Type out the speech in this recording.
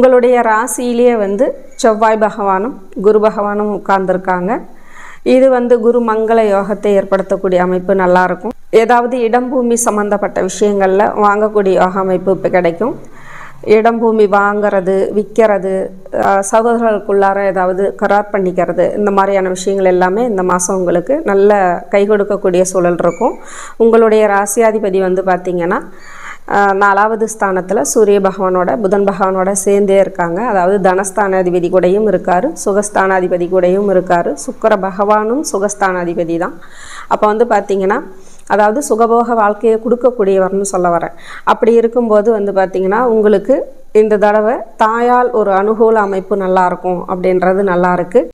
உங்களுடைய ராசியிலேயே வந்து செவ்வாய் பகவானும் குரு பகவானும் உட்கார்ந்துருக்காங்க. இது வந்து குரு மங்கள யோகத்தை ஏற்படுத்தக்கூடிய அமைப்பு நல்லாயிருக்கும் ஏதாவது இடம் பூமி சம்மந்தப்பட்ட விஷயங்களில் வாங்கக்கூடிய யோக அமைப்பு இப்போ கிடைக்கும். இடம் பூமி வாங்கிறது விற்கிறது சகோதரர்களுக்குள்ளார ஏதாவது கரார் பண்ணிக்கிறது இந்த மாதிரியான விஷயங்கள் எல்லாமே இந்த மாதம் உங்களுக்கு நல்ல கை கொடுக்கக்கூடிய சூழல் இருக்கும். உங்களுடைய ராசியாதிபதி வந்து பார்த்திங்கன்னா நாலாவது ஸ்தானத்தில் சூரிய பகவானோட புதன் பகவானோட சேர்ந்தே இருக்காங்க. அதாவது தனஸ்தானாதிபதி கூடயும் இருக்கார் சுகஸ்தானாதிபதி கூடையும் இருக்கார். சுக்கர பகவானும் சுகஸ்தானாதிபதி தான். அப்போ வந்து பார்த்திங்கன்னா அதாவது சுகபோக வாழ்க்கையை கொடுக்கக்கூடியவர்னு சொல்ல வரேன். அப்படி இருக்கும்போது வந்து பார்த்திங்கன்னா உங்களுக்கு இந்த தடவை தாயால் ஒரு அனுகூல அமைப்பு நல்லாயிருக்கும் அப்படின்றது நல்லா இருக்குது